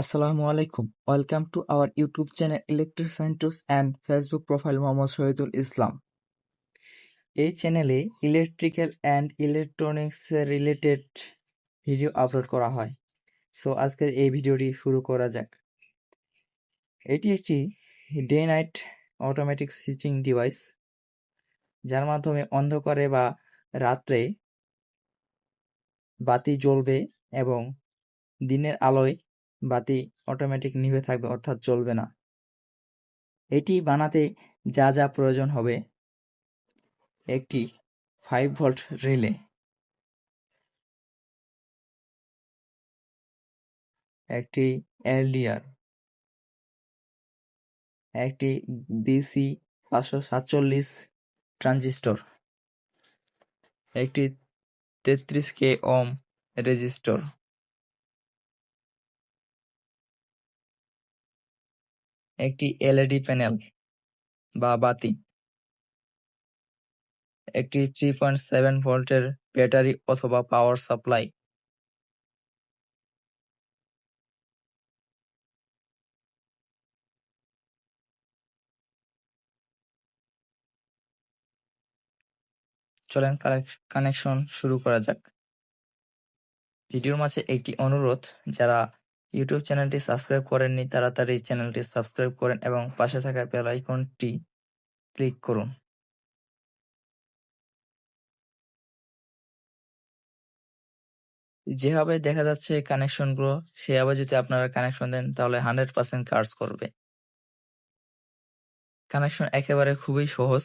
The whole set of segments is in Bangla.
আসসালামু আলাইকুম। Welcome to our YouTube channel electric scientist and Facebook profile Mohammad Shahidul Islam. এই চ্যানেলে electrical and electronics related video upload করা হয়। সো, আজকের এই ভিডিওটি শুরু করা যাক। এটি একটি day night automatic switching device, যার মাধ্যমে অন্ধকারে বা রাত্রে বাতি জ্বলবে এবং দিনের আলোয় বাতি অটোমেটিক নিভে থাকবে, অর্থাৎ জ্বলবে না। এটি বানাতে যা যা প্রয়োজন হবে। একটি ফাইভ ভোল্ট রিলে একটি এলডিআর। একটি ডিসি পাঁচশো সাতচল্লিশ ট্রানজিস্টর। একটি তেত্রিশ কে ওম রেজিস্টর। একটি এলইডি প্যানেল বা বাতি। একটি থ্রি পয়েন্ট সেভেন ভোল্টের ব্যাটারি অথবা পাওয়ার সাপ্লাই চলেন কানেকশন শুরু করা যাক। ভিডিওর মাঝে একটি অনুরোধ, যারা ইউটিউব চ্যানেলটি সাবস্ক্রাইব করেননি, তাড়াতাড়ি চ্যানেলটি সাবস্ক্রাইব করেন এবং পাশে থাকা বেল আইকনটি ক্লিক করুন। যেভাবে দেখা যাচ্ছে কানেকশনগুলো সেভাবে যদি আপনারা কানেকশন দেন, তাহলে হান্ড্রেড পার্সেন্ট কাজ করবে। কানেকশন একেবারে খুবই সহজ।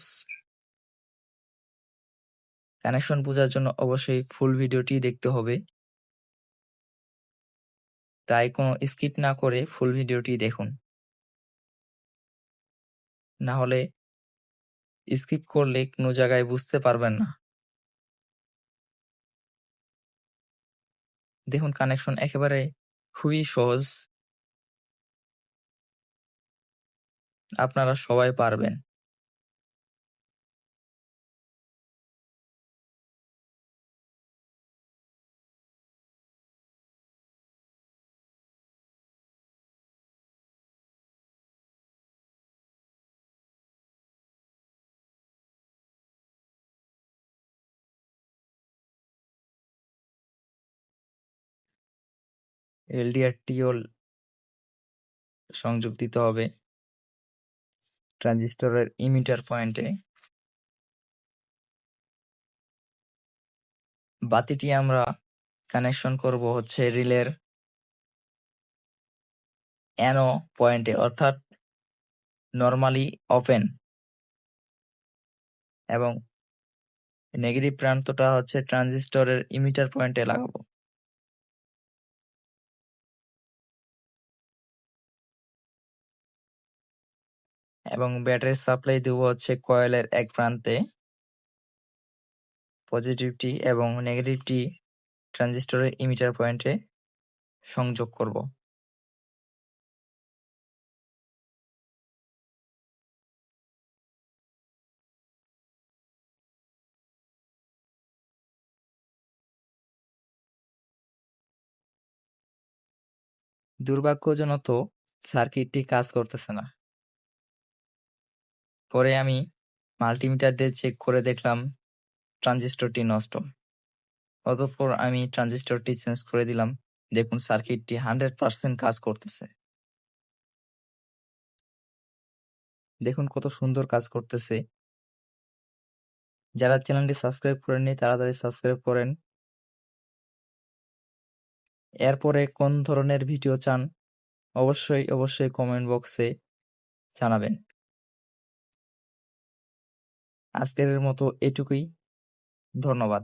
কানেকশন বোঝার জন্য অবশ্যই ফুল ভিডিওটি দেখতে হবে। তাই কোনো স্কিপ না করে ফুল ভিডিওটি দেখুন। না হলে স্কিপ করলে কোনো জায়গায় বুঝতে পারবেন না। দেখুন কানেকশন একেবারে খুবই সহজ। আপনারা সবাই পারবেন। এলডিআরটিও সংযোগ দিতে হবে। ট্রানজিস্টরের ইমিটার পয়েন্টে। বাতিটি আমরা কানেকশন করব হচ্ছে রিলের অ্যানো পয়েন্টে, অর্থাৎ নর্মালি ওপেন। এবং নেগেটিভ প্রান্তটা হচ্ছে ট্রানজিস্টরের ইমিটার পয়েন্টে লাগাবো। এবং ব্যাটারি সাপ্লাই দেব হচ্ছে কয়েলের এক প্রান্তে। পজিটিভটি এবং নেগেটিভটি ট্রানজিস্টরের ইমিটার পয়েন্টে সংযোগ করব। দুর্ভাগ্যজনত সার্কিটটি কাজ করতেছে না। পরে আমি মাল্টিমিটার দিয়ে চেক করে দেখলাম ট্রানজিস্টরটি নষ্ট। অতঃপর আমি ট্রানজিস্টরটি চেঞ্জ করে দিলাম। দেখুন সার্কিটটি হান্ড্রেড পার্সেন্ট কাজ করতেছে। দেখুন কত সুন্দর কাজ করতেছে। যারা চ্যানেলটি সাবস্ক্রাইব করেননি, তাড়াতাড়ি সাবস্ক্রাইব করেন। এরপরে কোন ধরনের ভিডিও চান, অবশ্যই অবশ্যই কমেন্ট বক্সে জানাবেন। আজকের মতো এটুকুই। ধন্যবাদ।